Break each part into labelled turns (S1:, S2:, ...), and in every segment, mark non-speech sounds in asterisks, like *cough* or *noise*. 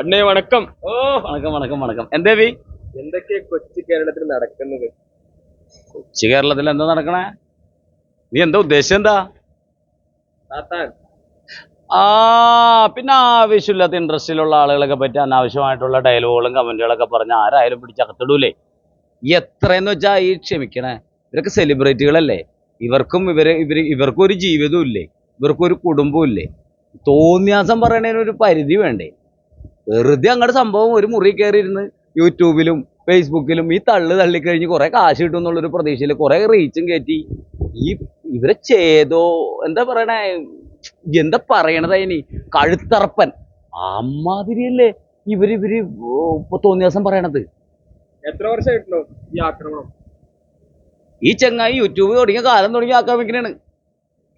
S1: അണ്ണേ വണക്കം.
S2: ഓ വണക്കം വണക്കം വണക്കം. എന്തേ ബി
S1: എന്തൊക്കെയാ കൊച്ചു കേരളത്തിൽ നടക്കുന്നത്?
S2: കൊച്ചു കേരളത്തിൽ എന്താ നടക്കണേ? നീ എന്താ ഉദ്ദേശം എന്താ?
S1: താത്താൻ
S2: ആ പിന്നെ ആവശ്യമില്ലാത്ത ഇൻട്രസ്റ്റിലുള്ള ആളുകളൊക്കെ പറ്റി അനാവശ്യമായിട്ടുള്ള ഡയലോഗുകളും കമന്റുകളൊക്കെ പറഞ്ഞ് ആരായാലും പിടിച്ചകത്തിടൂലേ എത്രയെന്ന് വെച്ചാൽ ഈ ക്ഷമിക്കണേ. ഇവരൊക്കെ സെലിബ്രിറ്റികളല്ലേ ഇവർക്കും ഇവർ ഇവർ ഇവർക്കും ഒരു ജീവിതവും ഇല്ലേ? ഇവർക്കും ഒരു കുടുംബവും ഇല്ലേ? തോന്നിയാസം പറയണതിനൊരു പരിധി വേണ്ടേ? വെറുതെ അങ്ങോട്ട് സംഭവം ഒരു മുറി കേറി ഇരുന്ന് യൂട്യൂബിലും ഫേസ്ബുക്കിലും ഈ തള്ളു തള്ളിക്കഴിഞ്ഞ് കുറേ കാശ് കിട്ടും എന്നുള്ളൊരു പ്രതീക്ഷയിൽ കുറേ റീച്ചും കയറ്റി ഈ ഇവരെ ചെയ്തോ എന്താ പറയണേ എന്താ പറയണത് ഇനി കഴുത്തറപ്പൻ. അമ്മാതിരിയല്ലേ ഇവർ ഇവർ ഇപ്പൊ തോന്നിയ ദിവസം പറയണത്.
S1: എത്ര വർഷമായിട്ടുണ്ടോ ഈ ആക്രമണം?
S2: ഈ ചങ്ങായി യൂട്യൂബ് തുടങ്ങിയ കാലം തുടങ്ങിയ ആക്രമിക്കണാണ്.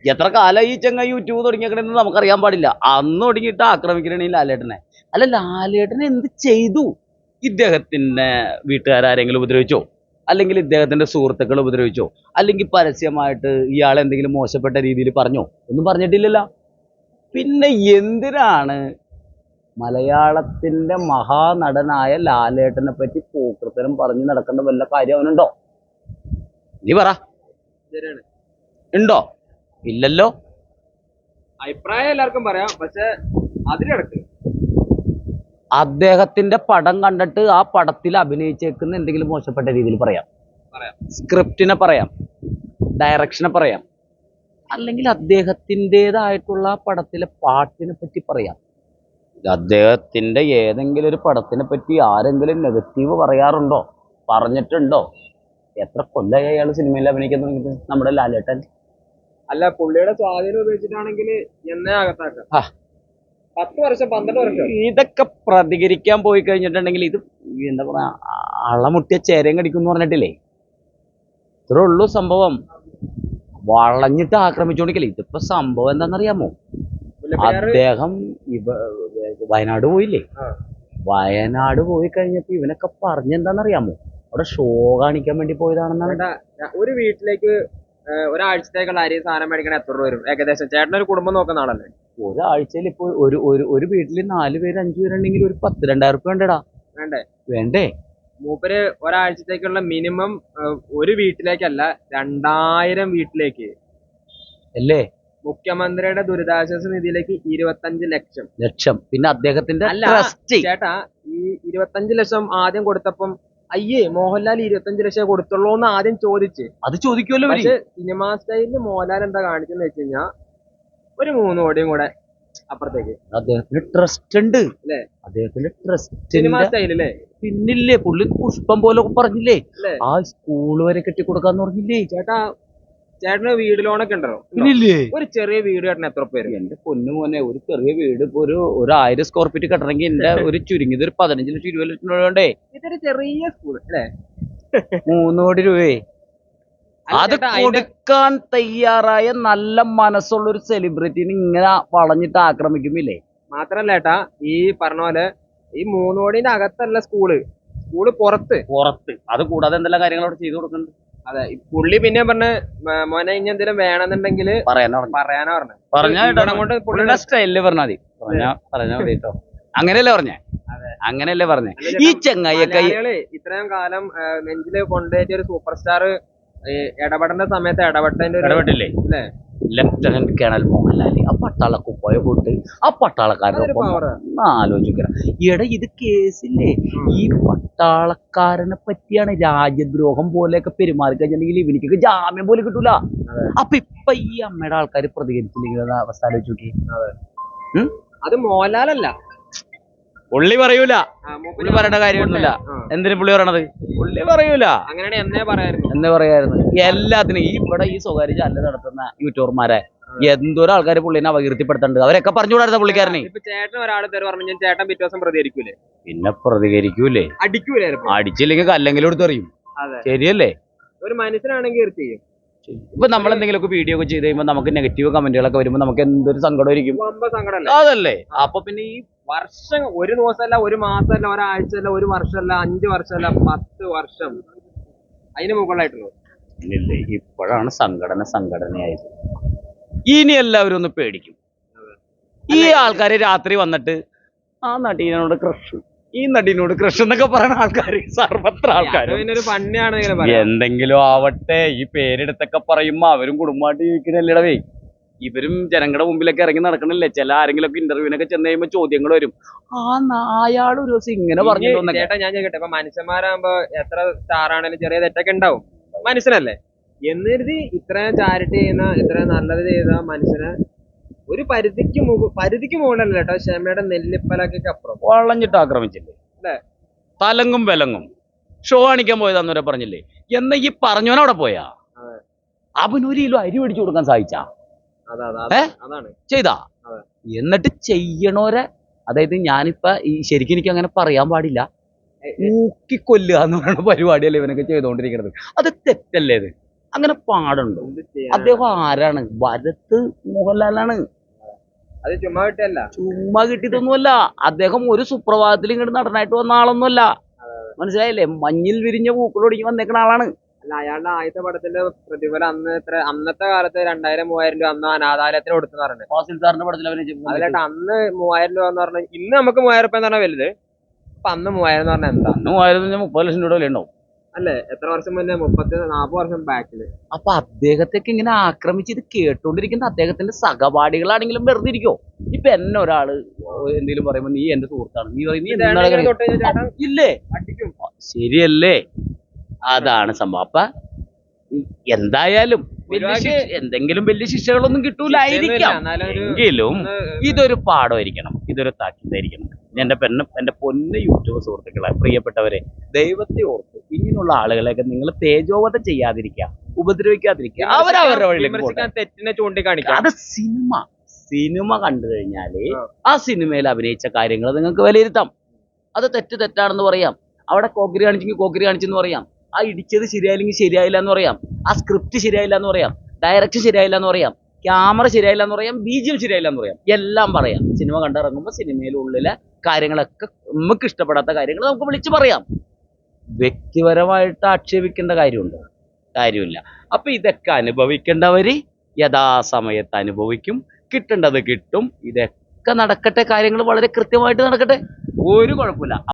S2: എത്ര കാലം ഈ ചെങ്ങ യൂട്യൂബ് തുടങ്ങിയേക്കണെന്ന് നമുക്കറിയാൻ പാടില്ല. അന്ന് തുടങ്ങിയിട്ട് ആക്രമിക്കണേ ലാലേട്ടനെ. അല്ല ലാലേട്ടനെ എന്ത് ചെയ്തു? ഇദ്ദേഹത്തിന്റെ വീട്ടുകാരെങ്കിലും ഉപദ്രവിച്ചോ? അല്ലെങ്കിൽ ഇദ്ദേഹത്തിന്റെ സുഹൃത്തുക്കൾ ഉപദ്രവിച്ചോ? അല്ലെങ്കിൽ പരസ്യമായിട്ട് ഇയാൾ എന്തെങ്കിലും മോശപ്പെട്ട രീതിയിൽ പറഞ്ഞോ? ഒന്നും പറഞ്ഞിട്ടില്ലല്ലോ. പിന്നെ എന്തിനാണ് മലയാളത്തിന്റെ മഹാനടനായ ലാലേട്ടനെ പറ്റി പോക്കൃത്തരം പറഞ്ഞു നടക്കേണ്ട വല്ല കാര്യം അവനുണ്ടോ? നീ പറ. ഉണ്ടോ? ഇല്ലല്ലോ.
S1: അഭിപ്രായം എല്ലാവർക്കും പറയാം പക്ഷെ അതിലിടക്ക്
S2: അദ്ദേഹത്തിന്റെ പടം കണ്ടിട്ട് ആ പടത്തിൽ അഭിനയിച്ചേക്കുന്ന എന്തെങ്കിലും മോശപ്പെട്ട രീതിയിൽ പറയാം. സ്ക്രിപ്റ്റിനെ പറയാം. ഡയറക്ഷനെ പറയാം. അല്ലെങ്കിൽ അദ്ദേഹത്തിന്റെതായിട്ടുള്ള ആ പടത്തിലെ പാട്ടിനെ പറ്റി പറയാം. അദ്ദേഹത്തിന്റെ അദ്ദേഹത്തിന്റെ ഏതെങ്കിലും ഒരു പടത്തിനെ പറ്റി ആരെങ്കിലും നെഗറ്റീവ് പറയാറുണ്ടോ? പറഞ്ഞിട്ടുണ്ടോ? എത്ര കൊല്ലമായി അയാൾ സിനിമയിൽ അഭിനയിക്കാൻ തുടങ്ങിയിട്ട് നമ്മുടെ ലാലേട്ടൻ?
S1: അല്ല പുള്ളിയുടെ സ്വാധീനം ഉപയോഗിച്ചിട്ടാണെങ്കിൽ എന്നെ അകത്താക്കാം. പത്ത് വർഷം പന്ത്രണ്ട് വർഷം.
S2: ഇതൊക്കെ പ്രതികരിക്കാൻ പോയി കഴിഞ്ഞിട്ടുണ്ടെങ്കിൽ ഇത് എന്താ പറയാ അളമുട്ടിയ ചേരം കടിക്കും പറഞ്ഞിട്ടില്ലേ? ഇത്രേ ഉള്ളൂ സംഭവം. വളഞ്ഞിട്ട് ആക്രമിച്ചോണ്ടിക്കല്ലേ ഇതിപ്പോ സംഭവം എന്താണെന്നറിയാമോ? അദ്ദേഹം ഇവ വയനാട് പോയില്ലേ? വയനാട് പോയി കഴിഞ്ഞപ്പോ ഇവനൊക്കെ പറഞ്ഞെന്താണെന്നറിയാമോ? അവിടെ ഷോ കാണിക്കാൻ വേണ്ടി പോയതാണെന്നാണ്.
S1: ഒരു വീട്ടിലേക്ക് ഒരാഴ്ചത്തേക്കുള്ള അരി സാധനം മേടിക്കണ എത്ര രൂപ വരും? ഏകദേശം. ചേട്ടൻ ഒരു കുടുംബം നോക്കുന്ന ആളല്ലേ?
S2: ഒരാഴ്ചയിൽ ഇപ്പൊ ഒരു ഒരു ഒരു വീട്ടിൽ നാല് പേര് അഞ്ചു പേരുണ്ടെങ്കിൽ ഒരു പത്ത് രണ്ടായിരം റുപ്യ വേണ്ടടാ.
S1: വേണ്ടേ?
S2: വേണ്ടേ?
S1: മൂപ്പര് ഒരാഴ്ചത്തേക്കുള്ള മിനിമം ഒരു വീട്ടിലേക്കല്ല രണ്ടായിരം വീട്ടിലേക്ക്.
S2: അല്ലേ?
S1: മുഖ്യമന്ത്രിയുടെ ദുരിതാശ്വാസ നിധിയിലേക്ക് ഇരുപത്തഞ്ച് ലക്ഷം.
S2: ലക്ഷം. പിന്നെ അദ്ദേഹത്തിന്റെ
S1: അല്ല, ചേട്ടാ ഈ ഇരുപത്തഞ്ച് ലക്ഷം ആദ്യം കൊടുത്തപ്പം അയ്യേ മോഹൻലാൽ ഇരുപത്തഞ്ച് ലക്ഷം കൊടുത്തുള്ളൂ എന്ന് ആദ്യം ചോദിച്ച്.
S2: അത് ചോദിക്കുമല്ലോ.
S1: പക്ഷെ സിനിമാ സ്റ്റൈലിൽ മോഹൻലാൽ എന്താ കാണിച്ചെന്ന് വെച്ച് കഴിഞ്ഞാ ഒരു മൂന്ന് കോടിയും കൂടെ അപ്പുറത്തേക്ക്.
S2: അദ്ദേഹത്തിന് ട്രസ്റ്റ് ഉണ്ട്.
S1: അല്ലേ?
S2: ട്രസ്റ്റ്
S1: സിനിമാ സ്റ്റൈലില്ലേ
S2: പിന്നില്ലേ പുള്ളി പുഷ്പം പോലെ പറഞ്ഞില്ലേ? ആ സ്കൂൾ വരെ കെട്ടി കൊടുക്കാന്ന് പറഞ്ഞില്ലേ?
S1: ചേട്ടാ ചേട്ടന് വീട് ലോണൊക്കെ ഉണ്ടോ
S2: ഉണ്ടല്ലോ
S1: ഒരു ചെറിയ വീട് ചേട്ടന് എത്ര പേര്?
S2: എന്റെ പൊന്നു മോനെ ഒരു ചെറിയ വീട് ഇപ്പൊ ഒരു ഒരു ആയിരം സ്ക്വയർ ഫീറ്റ് കെട്ടണമെങ്കിൽ എന്റെ *laughs* ഒരു ചുരുങ്ങിയത് ഒരു പതിനഞ്ച് ലക്ഷം ഇരുപത് ലക്ഷം രൂപ ഉണ്ടേ.
S1: ഇതൊരു ചെറിയ സ്കൂൾ അല്ലേ?
S2: മൂന്ന് കോടി രൂപയെ. അത് കൊടുക്കാൻ തയ്യാറായ നല്ല മനസ്സുള്ള ഒരു സെലിബ്രിറ്റിനെ ഇങ്ങനെ വളഞ്ഞിട്ട് ആക്രമിക്കുമില്ലേ
S1: മാത്രല്ല ഏട്ടാ ഈ പറഞ്ഞ പോലെ ഈ മൂന്ന് കോടിന്റെ അകത്തല്ല സ്കൂൾ സ്കൂൾ പുറത്ത്.
S2: പുറത്ത്. അത് കൂടാതെ എന്തെല്ലാം കാര്യങ്ങൾ അവിടെ ചെയ്തു കൊടുക്കുന്നുണ്ട്
S1: അതെ പുള്ളി പിന്നെ പറഞ്ഞ മോനെ ഇനി എന്തെങ്കിലും വേണമെന്നുണ്ടെങ്കിൽ
S2: പറയാനാ
S1: പറയാനാ
S2: പറഞ്ഞാ.
S1: കൊണ്ട് പുള്ളിയുടെ
S2: സ്റ്റൈലിൽ പറഞ്ഞാൽ മതി. പറഞ്ഞാ മതി കേട്ടോ. അങ്ങനെയല്ലേ പറഞ്ഞേ? അങ്ങനെയല്ലേ പറഞ്ഞേ? ഈ ചെങ്ങായിയൊക്കെ
S1: ഇത്രയും കാലം നെഞ്ചിൽ കൊണ്ടുപോയിട്ട് ഒരു സൂപ്പർ സ്റ്റാർ ഇടപെടേണ്ട സമയത്ത് ഇടപെട്ടതിന്റെ ഒരു
S2: ഇടപെട്ടില്ലേ? ലെഫ്റ്റനന്റ് കേണൽ മോഹൻലാൽ ആ പട്ടാളക്ക് പോയ പോട്ട് ആ. ഒന്ന് ആലോചിക്കണം. എടാ ഇത് കേസില്ലേ? ഈ പട്ടാളക്കാരനെ പറ്റിയാണ് രാജ്യദ്രോഹം പോലെയൊക്കെ പെരുമാറി കഴിഞ്ഞിട്ടുണ്ടെങ്കിൽ ഇവനിക്കൊക്കെ ജാമ്യം പോലും കിട്ടൂല. അപ്പൊ ഇപ്പൊ ഈ അമ്മയുടെ ആൾക്കാർ പ്രതികരിച്ചില്ലെങ്കിൽ അവസ്ഥ ആലോചിച്ചു
S1: അത് മോഹൻലാലല്ല.
S2: പുള്ളി പറയൂല. പുള്ളി പറയേണ്ട കാര്യമൊന്നുമില്ല. എന്തിനു പുള്ളി പറയണത്? പുള്ളി പറയൂല.
S1: എന്നേ പറയായിരുന്നു.
S2: എല്ലാത്തിനും ഈ ഇവിടെ ഈ സ്വകാര്യ ചാനൽ നടത്തുന്ന യൂട്യൂബർമാരെ എന്തോരം ആൾക്കാർ പുള്ളിനെ അപകീർത്തിപ്പെടുത്തുന്നുണ്ട് അവരൊക്കെ പറഞ്ഞുകൂടാ പുള്ളിക്കാരനെ?
S1: ഇപ്പൊ ചേട്ടൻ ഒരാൾ പറഞ്ഞു ചേട്ടൻ പിറ്റേ ദിവസം പ്രതികരിക്കൂലേ?
S2: പിന്നെ പ്രതികരിക്കൂലേ.
S1: അടിക്കൂലേ?
S2: അടിച്ചില്ലെങ്കിൽ കല്ലെങ്കിലും എടുത്തെറിയും.
S1: അതെ.
S2: ശരിയല്ലേ?
S1: ഒരു മനുഷ്യനാണെങ്കിൽ ചെയ്യും.
S2: ഇപ്പൊ നമ്മൾ എന്തെങ്കിലുമൊക്കെ വീഡിയോ ഒക്കെ ചെയ്ത് കഴിയുമ്പോൾ നമുക്ക് നെഗറ്റീവ് കമന്റുകളൊക്കെ വരുമ്പോൾ നമുക്ക് എന്തൊരു സങ്കടമായിരിക്കും അതല്ലേ. അപ്പൊ പിന്നെ ഈ
S1: വർഷം ഒരു ദിവസമല്ല ഒരു മാസമല്ല ഒരാഴ്ചയല്ല ഒരു വർഷമല്ല അഞ്ച് വർഷമല്ല പത്ത് വർഷം. അതിന് മുകളിലായിട്ടുള്ളൂ
S2: ഇല്ലേ ഇപ്പോഴാണ് സംഘടന സംഘടനയായത്. ഇനി എല്ലാവരും ഒന്ന് പേടിക്കും. ഈ ആൾക്കാര് രാത്രി വന്നിട്ട് ആ നടീനോട് ക്രഷ് ഈ നടിനോട് ക്രഷ് എന്നൊക്കെ പറയുന്ന ആൾക്കാർ സർവത്ര ആൾക്കാർ എന്തെങ്കിലും ആവട്ടെ ഈ പേരെടുത്തൊക്കെ പറയുമ്പോ അവരും കുടുംബമായിട്ട് ജീവിക്കണല്ലേടവേ ഇവരും ജനങ്ങളുടെ മുമ്പിലൊക്കെ ഇറങ്ങി നടക്കണില്ലേ? ചില ആരെങ്കിലും ഒക്കെ ഇന്റർവ്യൂവിനൊക്കെ ചെന്ന് കഴിയുമ്പോ ചോദ്യങ്ങൾ വരും. ആ നായാൾ ഒരു ദിവസം ഇങ്ങനെ പറഞ്ഞു
S1: ചേട്ടാ ഞാൻ ചോദിക്കട്ടെ ഇപ്പൊ മനുഷ്യന്മാരാകുമ്പോ എത്ര സ്റ്റാറാണേലും ചെറിയ തെറ്റൊക്കെ ഉണ്ടാവും. മനുഷ്യനല്ലേ? എന്നിരുതി ഇത്രയും ചാരിറ്റി ചെയ്യുന്ന ഇത്രയും നല്ലത് ചെയ്ത മനുഷ്യനെ ഒരു പരിധിക്ക് പരിധിക്ക് മുകളിലല്ല കേട്ടോ ക്ഷമയുടെ നെല്ലിപ്പലക്കൊക്കെ അപ്പുറം.
S2: വളഞ്ഞിട്ട് ആക്രമിച്ചില്ലേ?
S1: അല്ലേ?
S2: തലങ്ങും വിലങ്ങും. ഷോ കാണിക്കാൻ പോയതാന്ന് വരെ പറഞ്ഞില്ലേ? എന്നാ ഈ പറഞ്ഞവൻ അവിടെ പോയാ?
S1: അതെ.
S2: അവന് ഒരു കിലോ അരി മേടിച്ചു കൊടുക്കാൻ സാധിച്ചാ?
S1: അതാ അതാ അതാണ്.
S2: ചെയ്താ? എന്നിട്ട് ചെയ്യണോരെ അതായത് ഞാനിപ്പ ഈ ശരിക്കും എനിക്ക് അങ്ങനെ പറയാൻ പാടില്ല. ഊക്കിക്കൊല്ലുക എന്ന് പറയുന്ന പരിപാടിയല്ലേ ഇവനൊക്കെ ചെയ്തുകൊണ്ടിരിക്കുന്നത് അത് തെറ്റല്ലേ ഇത്? അങ്ങനെ പാടുണ്ടോ. അദ്ദേഹം ആരാണ്? വരത്ത് മോഹൻലാലാണ്.
S1: അത് ചുമ്മാ കിട്ടിയല്ല.
S2: ചുമ്മാ കിട്ടിയതൊന്നുമല്ല. അദ്ദേഹം ഒരു സുപ്രഭാതത്തിൽ ഇങ്ങോട്ട് നടനായിട്ട് വന്ന ആളൊന്നുമല്ല. മനസ്സിലായില്ലേ? മഞ്ഞിൽ വിരിഞ്ഞ പൂക്കളൊടുങ്ങി വന്നേക്കണ ആളാണ്.
S1: അല്ല അയാളുടെ ആദ്യത്തെ പടത്തിന്റെ പ്രതിഫലം അന്ന് എത്ര അന്നത്തെ കാലത്ത് രണ്ടായിരം മൂവായിരം രൂപ അന്ന് അനാഥാലയത്തിന് കൊടുത്തെന്ന് പറഞ്ഞു
S2: ഫാസിൽ സാറിന്റെ പടത്തിൽ
S1: അതിലായിട്ട് അന്ന് മൂവായിരം രൂപ എന്ന് പറഞ്ഞാൽ ഇന്ന് നമുക്ക് മൂവായിരം രൂപ എന്ന് പറഞ്ഞാൽ വലുത്. അപ്പൊ അന്ന് മൂവായിരം എന്ന് പറഞ്ഞാൽ എന്താ?
S2: അന്ന് മൂവായിരം മുപ്പത് ലക്ഷം രൂപ വില ഉണ്ടാവും
S1: അല്ലേ? എത്ര വർഷം മുന്നേ? മുപ്പത്തി നാപ്പത് വർഷം ബാക്കിൽ
S2: അപ്പൊ അദ്ദേഹത്തെയൊക്കെ ഇങ്ങനെ ആക്രമിച്ച് ഇത് കേട്ടോണ്ടിരിക്കുന്ന അദ്ദേഹത്തിന്റെ സഹപാഠികളാണെങ്കിലും വെറുതെ ഇരിക്കോ ഇപ്പൊ എന്നെ ഒരാൾ എന്തെങ്കിലും പറയുമ്പോ നീ എന്റെ സുഹൃത്താണ്. നീ പറയും നീ എന്താണ് ഇല്ലേ? ശരിയല്ലേ? അതാണ് സംഭവം. അപ്പൊ എന്തായാലും എന്തെങ്കിലും വലിയ ശിക്ഷകളൊന്നും കിട്ടൂലായിരിക്കാം. എങ്കിലും ഇതൊരു പാഠമായിരിക്കണം. ഇതൊരു താക്കീതായിരിക്കണം എന്റെ പെണ്ണ് എന്റെ പൊന്ന് യൂട്യൂബ് സുഹൃത്തുക്കളെ പ്രിയപ്പെട്ടവരെ ദൈവത്തെ ഓർത്ത് ഇങ്ങനെയുള്ള ആളുകളെയൊക്കെ നിങ്ങൾ തേജോവധം ചെയ്യാതിരിക്കുക ഉപദ്രവിക്കാതിരിക്കുക. അവരവരുടെ വഴിയിലേക്ക്
S1: തെറ്റിനെ ചൂണ്ടിക്കാണിക്കുക
S2: അത് സിനിമ. സിനിമ കണ്ടു കഴിഞ്ഞാൽ
S1: ആ.
S2: ആ സിനിമയിൽ അഭിനയിച്ച കാര്യങ്ങൾ നിങ്ങൾക്ക് വിലയിരുത്താം. അത് തെറ്റ് തെറ്റാണെന്ന് പറയാം. അവിടെ കോക്കരി കാണിച്ചെങ്കിൽ കോക്കരി കാണിച്ചെന്ന് പറയാം. ആ ഇടിച്ചത് ശരിയായില്ലെങ്കിൽ ശരിയായില്ല എന്ന് പറയാം. ആ സ്ക്രിപ്റ്റ് ശരിയായില്ല എന്ന് പറയാം. ഡയറക്ഷൻ ശരിയായില്ല എന്ന് പറയാം. ക്യാമറ ശരിയായില്ല എന്ന് പറയാം ബീജിയം ശരിയായില്ല എന്ന് പറയാം. എല്ലാം പറയാം. സിനിമ കണ്ടിറങ്ങുമ്പോൾ സിനിമയിലുള്ളിലെ കാര്യങ്ങളൊക്കെ നമുക്ക് ഇഷ്ടപ്പെടാത്ത കാര്യങ്ങൾ നമുക്ക് വിളിച്ചു പറയാം. വ്യക്തിപരമായിട്ട് ആക്ഷേപിക്കേണ്ട കാര്യമുണ്ട്. കാര്യമില്ല. അപ്പൊ ഇതൊക്കെ അനുഭവിക്കേണ്ടവര് യഥാസമയത്ത് അനുഭവിക്കും. കിട്ടേണ്ടത് കിട്ടും. ഇതൊക്കെ നടക്കട്ടെ കാര്യങ്ങൾ വളരെ കൃത്യമായിട്ട് നടക്കട്ടെ. ഒരു കുഴപ്പമില്ല.